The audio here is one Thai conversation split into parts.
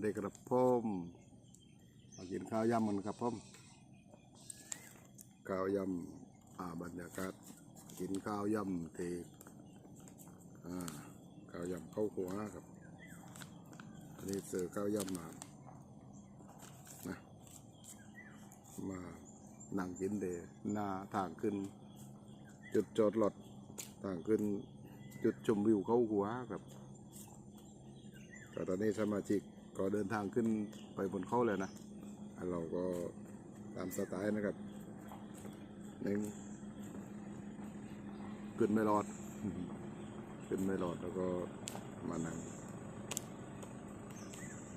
เด็กกระพ่มมากินข้าวยำมันครับพ่อมข้าวยำอ่าบรรยากาศกินข้าวยำเทอ่าข้าวยำเข้าหัวครับอันนี้เสือข้าวยำมานะมานั่งกินเดหน้าทางขึ้น จุดจอดรถทางขึ้น จุดชมวิวเข้าหัวครับแต่ตอนนี้สมาชิก ก็เดินทางขึ้นไปบนเขาเลยนะเราก็ตามสไตล์นะครับหนึ่งขึ้นไม่รอด ขึ้นไม่รอดแล้วก็มานั่ง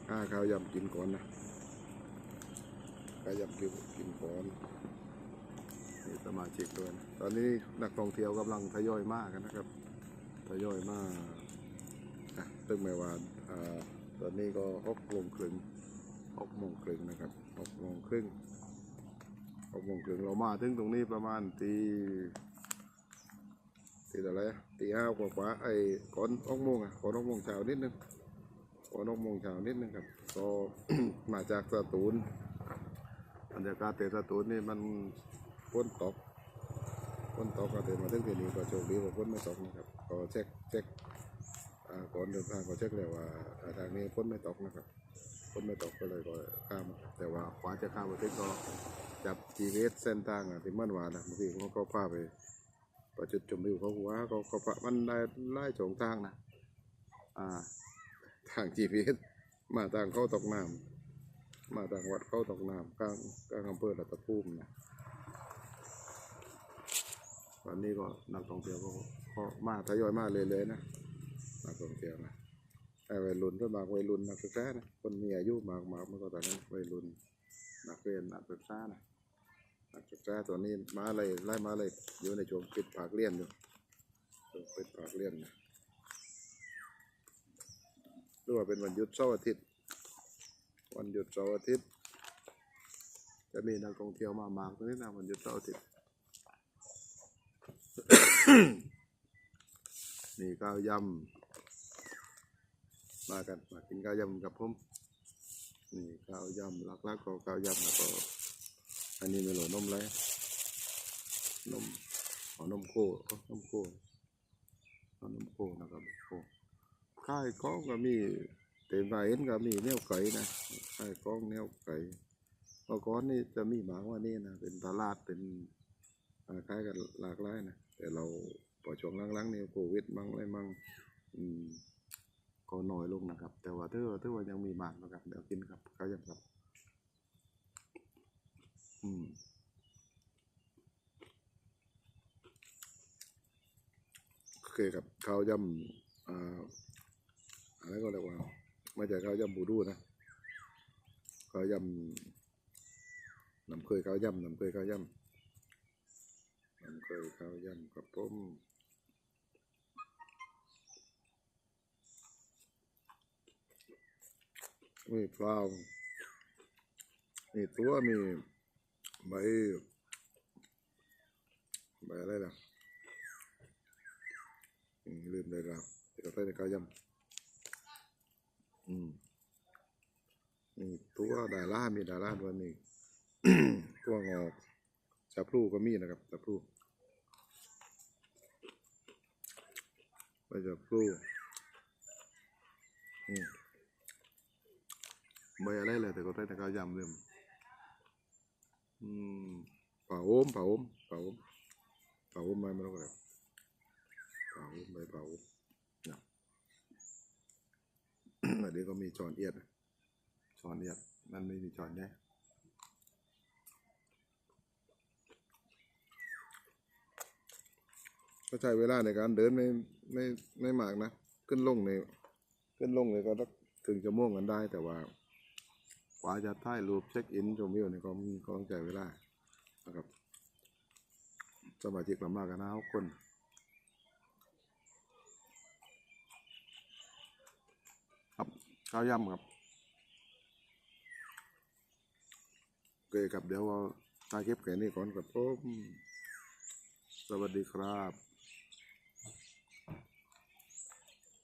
ข้าข้าวยำกินก่อนนะข้าวยำกินกินก่อนนี่สมาชิกด้วยนะตอนนี้นักท่องเที่ยวกำลังทยอยมากกันนะครับ ทยอยมากนะซึ่งแม้ว่าอ่า ตอนนี้ก็หกโมงครึ่งหกโมงครึ่งนะครับหกโมงครึ่งหกโมงครึ่งเรามาถึงตรงนี้ประมาณตีตีอะไรตีห้ากว่ากว่าๆไอ้ก่อนหกโมงอะก่อนหกโมงเช้านิดนึงก่อนหกโมงเช้านิดนึงครับก็มาจากสตูลบรรยากาศแต่สตูลนี่มันฝนตกฝนตกก็เดินมาถึงที่นี่ก็โชคดีว่าฝนไม่ตกนะครับก็เช็คเช็ค ก่อนเดินทางก็เช็คแล้วว่าทางนี้ฝนไม่ตกนะครับฝนไม่ตกก็เลยก็ข้าม แต่ว่าขวาจะข้ามมาถึงก็จับ GPS เส้นทางอะที่มันหว่านนะบางทีเขาก็พาไปไปจุดชมวิวเขาหัวเขาเขาพามันได้ไล่สองทางนะอ่าทาง GPS มาทางเข้าตกน้ำมาทางวัดเข้าตกน้ำกลางกลางอำเภอรัตภูมินะตอนนี้ก็นักท่องเที่ยวก็มาทยอยมาเลยเลยๆนะ นักท่องเที่ยวนะไอ้วัยรุ่นก็มากวัยรุ่นนักศึกษานะคนมีอายุมากมากมันก็ตอนนั้นวัยรุ่นนักเรียนนักศึกษานะนักศึกษาตัวนี้มาเลยไล่มาเลยอยู่ในช่วงปิดภาคเรียนอยู่ช่วงปิดภาคเรียนนะหรือว่าเป็นวันหยุดเสาร์อาทิตย์ วันหยุดเสาร์อาทิตย์ จะมีนักท่องเที่ยวมามากตรงนี้นะวันหยุดเสาร์อาทิตย์นี่ข้าวยำ มากันมากินข้าวยำกับผมนี่ข้าวยำหลักๆก็ข้าวยำแล้วก็อันนี้ไม่หลนมไรนมเอนมโคนมโคเอนมโคนะครับโคค่ายก้องก็มีเต็มไปเห็นก็มีแนวไก่นะค่ายก้องแนวไก่เมื่อก่อนนี่จะมีหมาว่านี่นะเป็นตลาดเป็นอ่าคล้ายกันหลากหลายนะแต่เราพอช่วงหลังๆเนี่ยโควิดมั่งอะไรมั่ง ก็น้อยลงนะครับ แต่ว่าถือว่าถือว่ายังมีมากนะครับ เดี๋ยวกินครับข้าวยำครับ อืมโอเคครับข้าวยำอ่าอะไรก็เรียกว่าไม่ใช่ข้าวยำบูดูนะข้าวยำน้ำเคยข้าวยำน้ำเคยข้าวยำน้ำเคยข้าวยำกับผม มีพลาวมีตัวมีใบใบอะไรล่ะลืมเลยแล้วเดี๋ยวใส่ในข้ายำอืมมีตัวดารามีดาราด้วยมีตัวงอกจับพลูก็มีนะครับจับพลูไปจับพลูอืม บอะไรเลยแต่ก็ได้แต่ก็ยำเริ่มอืมเผาโอมเผาโอมเผาโอมเผาโอมไม่ไม่รู้อะไรเผาโอมใบเผาโอมนะอันนี้ก็มีจอนเอียดจอนเอียดนั่นไม่มีจอนแน่ก็ใช้เวลาในการเดินไม่ไม่ไม่มากนะ ขึ้นลงในขึ้นลงเลยก็ถึงจะม่วงกันได้แต่ว่า กว่าจะถ่ายรูปเช็คอินชมวิวเนี่ยก็มีก็ต้องใช้เวลานะครับสมาชิกเรามากกันนะทุกคนครับข้าวยำครับโอเคครับเดี๋ยวเราถ่ายคลิปแค่นี้ก่อนครับผมสวัสดีครับ